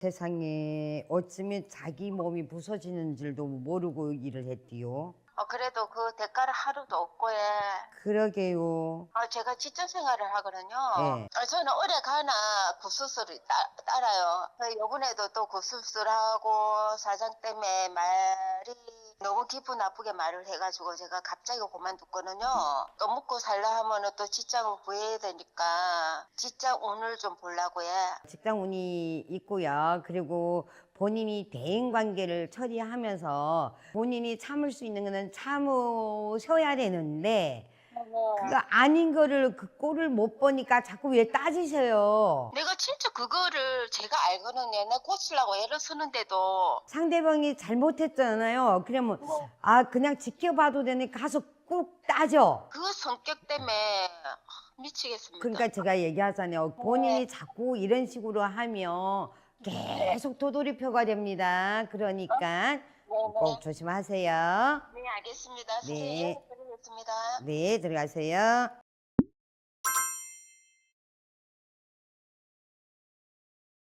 세상에 어쩌면 자기 몸이 부서지는 줄도 모르고 일을 했디요. 어, 그래도 그 대가를 하루도 없고 예. 그러게요. 어, 제가 직장 생활을 하거든요. 네. 어, 저는 오래 가나 구수술을 따, 따라요. 그 요번에도 또 구수술하고 사장 때문에 말이 너무 기분 나쁘게 말을 해가지고 제가 갑자기 그만뒀거든요. 또 먹고 살라 하면은 또 직장을 구해야 되니까 직장 운을 좀 보려고 해. 직장 운이 있고요. 그리고 본인이 대인 관계를 처리하면서 본인이 참을 수 있는 거는 참으셔야 되는데 그거 아닌 거를 그 꼴을 못 보니까 자꾸 왜 따지세요? 내가 진짜 그거를 제가 알거든요. 내 고치려고 애를 쓰는데도 상대방이 잘못했잖아요. 그러면 아 그냥 지켜봐도 되니 가서 꾹 따져. 그 성격 때문에 아, 미치겠습니다. 그러니까 제가 얘기하잖아요. 본인이 자꾸 이런 식으로 하면 계속 도돌이표가 됩니다. 그러니까 네 네. 꼭 조심하세요. 네, 알겠습니다. 네. 선생님, 드리겠습니다. 네, 들어가세요.